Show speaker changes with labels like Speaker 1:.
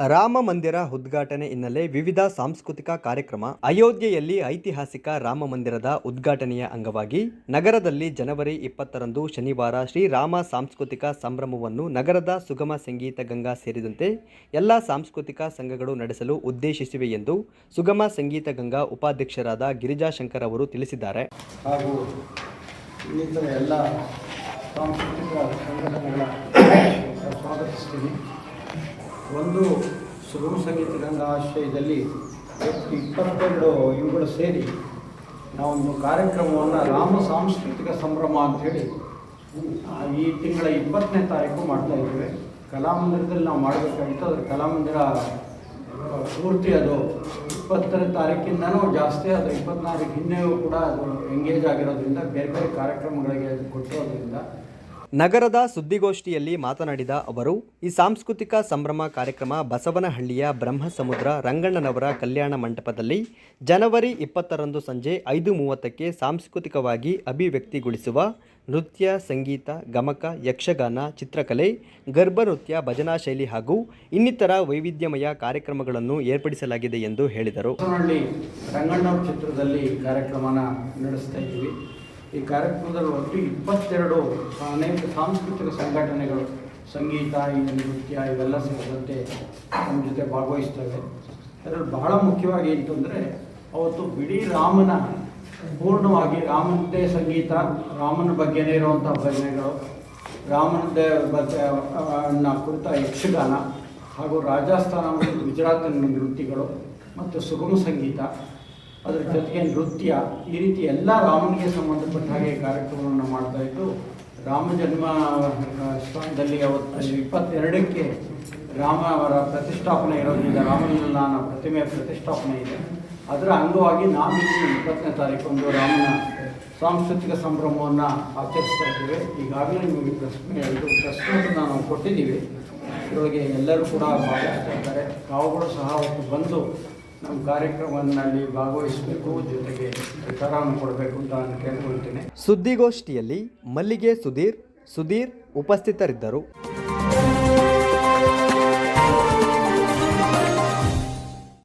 Speaker 1: ರಾಮ ಮಂದಿರ ಉದ್ಘಾಟನೆ ಹಿನ್ನೆಲೆ ವಿವಿಧ ಸಾಂಸ್ಕೃತಿಕ ಕಾರ್ಯಕ್ರಮ, ಅಯೋಧ್ಯೆಯಲ್ಲಿ ಐತಿಹಾಸಿಕ ರಾಮ ಮಂದಿರದ ಉದ್ಘಾಟನೆಯ ಅಂಗವಾಗಿ ನಗರದಲ್ಲಿ ಜನವರಿ ಇಪ್ಪತ್ತರಂದು ಶನಿವಾರ ಶ್ರೀರಾಮ ಸಾಂಸ್ಕೃತಿಕ ಸಂಭ್ರಮವನ್ನು ನಗರದ ಸುಗಮ ಸಂಗೀತ ಗಂಗಾ ಸೇರಿದಂತೆ ಎಲ್ಲ ಸಾಂಸ್ಕೃತಿಕ ಸಂಘಗಳು ನಡೆಸಲು ಉದ್ದೇಶಿಸಿವೆ ಎಂದು ಸುಗಮ ಸಂಗೀತ ಗಂಗಾ ಉಪಾಧ್ಯಕ್ಷರಾದ ಗಿರಿಜಾಶಂಕರ್ ಅವರು ತಿಳಿಸಿದ್ದಾರೆ.
Speaker 2: ಹಾಗೂ ಸಾಂಸ್ಕೃತಿಕ ಒಂದು ಸುಗಮ ಸಂಗೀತ ಗಂಗಾ ಆಶ್ರಯದಲ್ಲಿ ಒಟ್ಟು ಇಪ್ಪತ್ತೆರಡು ಇವುಗಳು ಸೇರಿ ನಾವೊಂದು ಕಾರ್ಯಕ್ರಮವನ್ನು ರಾಮ ಸಾಂಸ್ಕೃತಿಕ ಸಂಭ್ರಮ ಅಂಥೇಳಿ ಈ ತಿಂಗಳ ಇಪ್ಪತ್ತನೇ ತಾರೀಕು ಮಾಡ್ತಾ ಇದ್ದೇವೆ. ಕಲಾಮಂದಿರದಲ್ಲಿ ನಾವು ಮಾಡಬೇಕಾಗಿತ್ತು ಅದರ ಕಲಾಮಂದಿರ, ಪೂರ್ತಿ ಅದು ಇಪ್ಪತ್ತನೇ ತಾರೀಕಿಂದನೂ ಜಾಸ್ತಿ, ಅದು ಇಪ್ಪತ್ನಾಲ್ಕು ಹಿಂದೆಯೂ ಕೂಡ ಅದು ಎಂಗೇಜ್ ಆಗಿರೋದ್ರಿಂದ ಬೇರೆ ಬೇರೆ ಕಾರ್ಯಕ್ರಮಗಳಿಗೆ ಕೊಟ್ಟಿರೋದ್ರಿಂದ
Speaker 1: ನಗರದ ಸುದ್ದಿಗೋಷ್ಠಿಯಲ್ಲಿ ಮಾತನಾಡಿದ ಅವರು, ಈ ಸಾಂಸ್ಕೃತಿಕ ಸಂಭ್ರಮ ಕಾರ್ಯಕ್ರಮ ಬಸವನಹಳ್ಳಿಯ ಬ್ರಹ್ಮಸಮುದ್ರ ರಂಗಣ್ಣನವರ ಕಲ್ಯಾಣ ಮಂಟಪದಲ್ಲಿ ಜನವರಿ ಇಪ್ಪತ್ತರಂದು ಸಂಜೆ ಐದು ಮೂವತ್ತಕ್ಕೆ ಸಾಂಸ್ಕೃತಿಕವಾಗಿ ಅಭಿವ್ಯಕ್ತಿಗೊಳಿಸುವ ನೃತ್ಯ, ಸಂಗೀತ, ಗಮಕ, ಯಕ್ಷಗಾನ, ಚಿತ್ರಕಲೆ ಗರ್ಭನೃತ್ಯ ಭಜನಾ ಶೈಲಿ ಹಾಗೂ ಇನ್ನಿತರ ವೈವಿಧ್ಯಮಯ ಕಾರ್ಯಕ್ರಮಗಳನ್ನು ಏರ್ಪಡಿಸಲಾಗಿದೆ ಎಂದು ಹೇಳಿದರು.
Speaker 2: ಚಿತ್ರದಲ್ಲಿ ಕಾರ್ಯಕ್ರಮನ ನಡೆಸ್ತಾ ಇದ್ದೀವಿ. ಈ ಕಾರ್ಯಕ್ರಮದಲ್ಲಿ ಒಟ್ಟು ಇಪ್ಪತ್ತೆರಡು ಅನೇಕ ಸಾಂಸ್ಕೃತಿಕ ಸಂಘಟನೆಗಳು, ಸಂಗೀತ, ಈ ನೃತ್ಯ ಇವೆಲ್ಲ ಸೇರಿದಂತೆ ನಮ್ಮ ಜೊತೆ ಭಾಗವಹಿಸ್ತವೆ. ಅದರಲ್ಲಿ ಬಹಳ ಮುಖ್ಯವಾಗಿ ಅಂತಂದರೆ ಅವತ್ತು ಬಿಡೀ ರಾಮನ, ಪೂರ್ಣವಾಗಿ ರಾಮನದ್ದೇ ಸಂಗೀತ, ರಾಮನ ಬಗ್ಗೆನೇ ಇರುವಂಥ ಭಜನೆಗಳು ರಾಮನದೇ ಬಗ್ಗೆ ಕುರಿತ ಯಕ್ಷಗಾನ, ಹಾಗೂ ರಾಜಸ್ಥಾನ ಮತ್ತು ಗುಜರಾತಿನ ನೃತ್ಯಗಳು, ಮತ್ತು ಸುಗಮ ಸಂಗೀತ. ಅದರ ಜೊತೆಗೆ ನೃತ್ಯ ಈ ರೀತಿ ಎಲ್ಲ ರಾಮನಿಗೆ ಸಂಬಂಧಪಟ್ಟ ಹಾಗೆ ಕಾರ್ಯಕ್ರಮವನ್ನು ಮಾಡ್ತಾ ಇದ್ದು, ರಾಮ ಜನ್ಮ ಸ್ಥಾನದಲ್ಲಿ ಅವತ್ತು ಇಪ್ಪತ್ತೆರಡಕ್ಕೆ ರಾಮ ಅವರ ಪ್ರತಿಷ್ಠಾಪನೆ ಇರೋದ್ರಿಂದ ರಾಮಲಲ್ಲಾನ ಪ್ರತಿಮೆ ಪ್ರತಿಷ್ಠಾಪನೆ ಇದೆ. ಅದರ ಅಂಗವಾಗಿ ನಾವು ಇಪ್ಪತ್ತನೇ ತಾರೀಕೊಂದು ರಾಮನ ಸಾಂಸ್ಕೃತಿಕ ಸಂಭ್ರಮವನ್ನು ಆಚರಿಸ್ತಾ ಇದ್ದೇವೆ. ಈಗಾಗಲೇ ನಿಮಗೆ ಪ್ರಶ್ನೆ ಎರಡು ಪ್ರಶ್ನೆಗಳನ್ನು ನಾವು ಕೊಟ್ಟಿದ್ದೀವಿ. ಇದರೊಳಗೆ ಎಲ್ಲರೂ ಕೂಡ ಭಾಗವಹಿಸ್ತಾ ಇದ್ದಾರೆ. ತಾವುಗಳು ಸಹ ಅವತ್ತು ಬಂದು ನಮ್ಮ ಕಾರ್ಯಕ್ರಮದಲ್ಲಿ ಭಾಗವಹಿಸಬೇಕು ಜೊತೆಗೆ ಪ್ರಚಾರವನ್ನು ಕೊಡಬೇಕು ಅಂತ ನಾನು ಕೇಳ್ಕೊಳ್ತೇನೆ.
Speaker 1: ಸುದ್ದಿಗೋಷ್ಠಿಯಲ್ಲಿ ಮಲ್ಲಿಗೆ ಸುಧೀರ್ ಸುಧೀರ್ ಉಪಸ್ಥಿತರಿದ್ದರು.